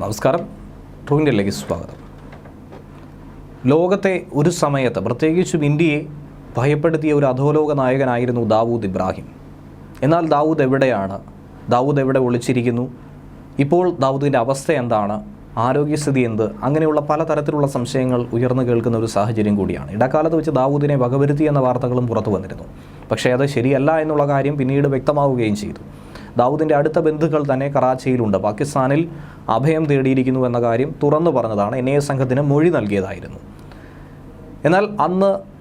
നമസ്കാരം. ട്രൂ ഇന്ത്യയിലേക്ക് സ്വാഗതം. ലോകത്തെ ഒരു സമയത്ത് പ്രത്യേകിച്ചും ഇന്ത്യയെ ഭയപ്പെടുത്തിയ ഒരു അധോലോക നായകനായിരുന്നു ദാവൂദ് ഇബ്രാഹിം. എന്നാൽ ദാവൂദ് എവിടെയാണ്? ദാവൂദ് എവിടെ ഒളിച്ചിരിക്കുന്നു? ഇപ്പോൾ ദാവൂദിന്റെ അവസ്ഥ എന്താണ്? ആരോഗ്യസ്ഥിതി എന്ത്? അങ്ങനെയുള്ള പലതരത്തിലുള്ള സംശയങ്ങൾ ഉയർന്നു കേൾക്കുന്ന ഒരു സാഹചര്യം കൂടിയാണ്. ഇടക്കാലത്ത് വെച്ച് ദാവൂദിനെ വകവരുത്തി എന്ന വാർത്തകളും പുറത്തു വന്നിരുന്നു. പക്ഷേ അത് ശരിയല്ല എന്നുള്ള കാര്യം പിന്നീട് വ്യക്തമാവുകയും ചെയ്തു. ദാവൂദിന്റെ അടുത്ത ബന്ധുക്കൾ തന്നെ കറാച്ചിയിലുണ്ട്. പാകിസ്ഥാനിൽ അഭയം തേടിയിരിക്കുന്നു എന്ന കാര്യം തുറന്നു പറഞ്ഞതാണ്. എൻ ഐ എ സംഘത്തിന് മൊഴി നൽകിയതായിരുന്നു. എന്നാൽ അന്ന്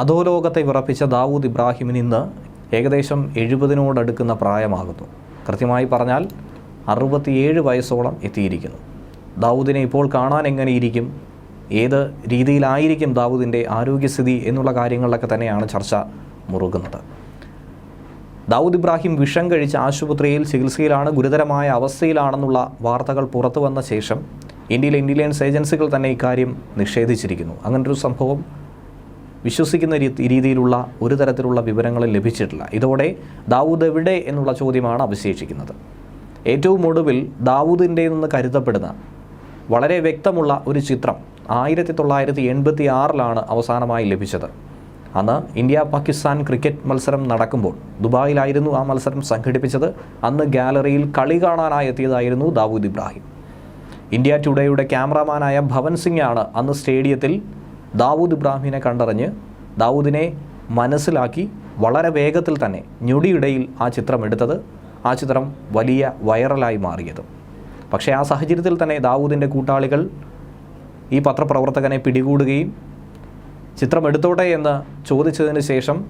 അധോലോകത്തെ വിറപ്പിച്ച ദാവൂദ് ഇബ്രാഹിമിന് ഇന്ന് ഏകദേശം എഴുപതിനോടടുക്കുന്ന പ്രായമാകുന്നു. കൃത്യമായി പറഞ്ഞാൽ അറുപത്തിയേഴ് വയസ്സോളം എത്തിയിരിക്കുന്നു. ദാവൂദിനെ ഇപ്പോൾ കാണാൻ എങ്ങനെയിരിക്കും? ഏത് രീതിയിലായിരിക്കും ദാവൂദിന്റെ ആരോഗ്യസ്ഥിതി എന്നുള്ള കാര്യങ്ങളിലൊക്കെ തന്നെയാണ് ചർച്ച മുറുകുന്നത്. ദാവൂദ് ഇബ്രാഹിം വിഷം കഴിച്ച് ആശുപത്രിയിൽ ചികിത്സയിലാണ് ഗുരുതരമായ അവസ്ഥയിലാണെന്നുള്ള വാർത്തകൾ പുറത്തു വന്ന ശേഷം ഇന്ത്യയിലെ ഇന്റലിജൻസ് ഏജൻസികൾ തന്നെ ഇക്കാര്യം നിഷേധിച്ചിരിക്കുന്നു. അങ്ങനൊരു സംഭവം വിശ്വസിക്കുന്ന രീതിയിലുള്ള ഒരു തരത്തിലുള്ള വിവരങ്ങൾ ലഭിച്ചിട്ടില്ല. ഇതോടെ ദാവൂദ് എവിടെ എന്നുള്ള ചോദ്യമാണ് അവശേഷിക്കുന്നത്. ഏറ്റവും ഒടുവിൽ ദാവൂദിന്റെ നിന്ന് കരുതപ്പെടുന്ന വളരെ വ്യക്തമുള്ള ഒരു ചിത്രം ആയിരത്തി തൊള്ളായിരത്തി എൺപത്തി ആറിലാണ് അവസാനമായി ലഭിച്ചത്. അന്ന് ഇന്ത്യ പാകിസ്ഥാൻ ക്രിക്കറ്റ് മത്സരം നടക്കുമ്പോൾ ദുബായിലായിരുന്നു ആ മത്സരം സംഘടിപ്പിച്ചത്. അന്ന് ഗാലറിയിൽ കളി കാണാനായി എത്തിയതായിരുന്നു ദാവൂദ് ഇബ്രാഹിം. ഇന്ത്യ ടുഡേയുടെ ക്യാമറമാനായ ഭവൻ സിംഗ് ആണ് അന്ന് സ്റ്റേഡിയത്തിൽ ദാവൂദ് ഇബ്രാഹിമിനെ കണ്ടറിഞ്ഞ് ദാവൂദിനെ മനസ്സിലാക്കി വളരെ വേഗത്തിൽ തന്നെ ഞൊടിയിടയിൽ ആ ചിത്രം എടുത്തത്. ആ ചിത്രം വലിയ വൈറലായി മാറിയത്. പക്ഷേ ആ സാഹചര്യത്തിൽ തന്നെ ദാവൂദിന്റെ കൂട്ടാളികൾ ഈ പത്രപ്രവർത്തകനെ പിടികൂടുകയും ചിത്രം എടുത്തോട്ടെ എന്ന് ചോദിച്ചതിന് ശേഷം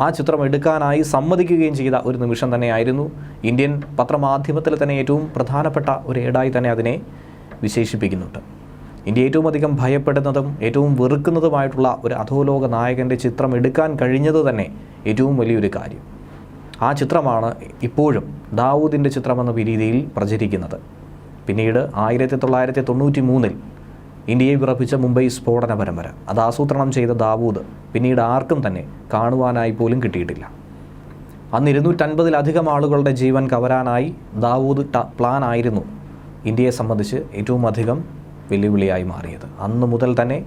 ആ ചിത്രം എടുക്കാനായി സമ്മതിക്കുകയും ചെയ്ത ഒരു നിമിഷം തന്നെയായിരുന്നു. ഇന്ത്യൻ പത്രമാധ്യമത്തിൽ തന്നെ ഏറ്റവും പ്രധാനപ്പെട്ട ഒരു ഏടായി തന്നെ അതിനെ വിശേഷിപ്പിക്കുന്നുണ്ട്. ഇന്ത്യ ഏറ്റവും അധികം ഭയപ്പെടുന്നതും ഏറ്റവും വെറുക്കുന്നതുമായിട്ടുള്ള ഒരു അധോലോക നായകന്റെ ചിത്രം എടുക്കാൻ കഴിഞ്ഞത് തന്നെ ഏറ്റവും വലിയൊരു കാര്യം. ആ ചിത്രമാണ് ഇപ്പോഴും ദാവൂദിന്റെ ചിത്രമെന്ന രീതിയിൽ പ്രചരിക്കുന്നത്. പിന്നീട് ആയിരത്തി തൊള്ളായിരത്തി തൊണ്ണൂറ്റി മൂന്നിൽ ഇന്ത്യയെ വിറപ്പിച്ച മുംബൈ സ്ഫോടന പരമ്പര. അത് ആസൂത്രണം ചെയ്ത ദാവൂദ് പിന്നീട് ആർക്കും തന്നെ കാണുവാനായി പോലും കിട്ടിയിട്ടില്ല. അന്ന് ഇരുന്നൂറ്റൻപതിലധികം ആളുകളുടെ ജീവൻ കവരാനായി ദാവൂദ് പ്ലാൻ ആയിരുന്നു ഇന്ത്യയെ സംബന്ധിച്ച് ഏറ്റവും അധികം വെല്ലുവിളിയായി മാറിയത്. അന്ന് മുതൽ തന്നെ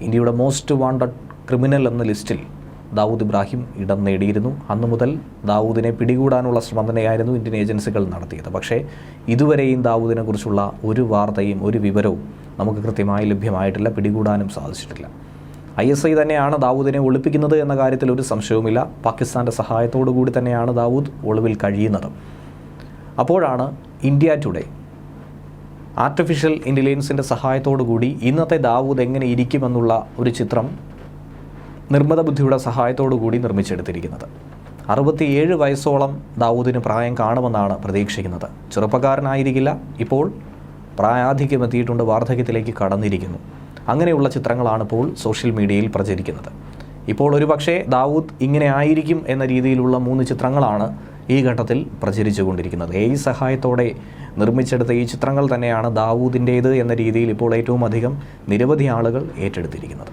ഇന്ത്യയുടെ മോസ്റ്റ് വാണ്ടഡ് ക്രിമിനൽ എന്ന ലിസ്റ്റിൽ ദാവൂദ് ഇബ്രാഹിം ഇടം നേടിയിരുന്നു. അന്നു മുതൽ ദാവൂദിനെ പിടികൂടാനുള്ള ശ്രമം തന്നെയായിരുന്നു ഇന്ത്യൻ ഏജൻസികൾ നടത്തിയത്. പക്ഷേ ഇതുവരെയും ദാവൂദിനെക്കുറിച്ചുള്ള ഒരു വാർത്തയും ഒരു വിവരവും നമുക്ക് കൃത്യമായി ലഭ്യമായിട്ടില്ല പിടികൂടാനും സാധിച്ചിട്ടില്ല. ഐ എസ് ഐ തന്നെയാണ് ദാവൂദിനെ ഒളിപ്പിക്കുന്നത് എന്ന കാര്യത്തിൽ ഒരു സംശയവുമില്ല. പാകിസ്ഥാന്റെ സഹായത്തോടു കൂടി തന്നെയാണ് ദാവൂദ് ഒളിവിൽ കഴിയുന്നത്. അപ്പോഴാണ് ഇന്ത്യ ടുഡേ. ആർട്ടിഫിഷ്യൽ ഇന്റലിജൻസിന്റെ സഹായത്തോടു കൂടി ഇന്നത്തെ ദാവൂദ് എങ്ങനെ ഇരിക്കുമെന്നുള്ള ഒരു ചിത്രം നിർമ്മിത ബുദ്ധിയുടെ സഹായത്തോടു കൂടി നിർമ്മിച്ചെടുത്തിരിക്കുന്നത്. അറുപത്തിയേഴ് വയസ്സോളം ദാവൂദിന് പ്രായം കാണുമെന്നാണ് പ്രതീക്ഷിക്കുന്നത്. ചെറുപ്പക്കാരനായിരിക്കില്ല. ഇപ്പോൾ പ്രായാധിക്യം എത്തിയിട്ടുണ്ട് വാർദ്ധക്യത്തിലേക്ക് കടന്നിരിക്കുന്നു. അങ്ങനെയുള്ള ചിത്രങ്ങളാണ് ഇപ്പോൾ സോഷ്യൽ മീഡിയയിൽ പ്രചരിക്കുന്നത്. ഇപ്പോൾ ഒരുപക്ഷേ ദാവൂദ് ഇങ്ങനെ ആയിരിക്കും എന്ന രീതിയിലുള്ള മൂന്ന് ചിത്രങ്ങളാണ് ഈ ഘട്ടത്തിൽ പ്രചരിച്ചുകൊണ്ടിരിക്കുന്നത്. എ സഹായത്തോടെ നിർമ്മിച്ചെടുത്ത ഈ ചിത്രങ്ങൾ തന്നെയാണ് ദാവൂദിന്റേത് എന്ന രീതിയിൽ ഇപ്പോൾ ഏറ്റവും അധികം നിരവധി ആളുകൾ ഏറ്റെടുത്തിരിക്കുന്നത്.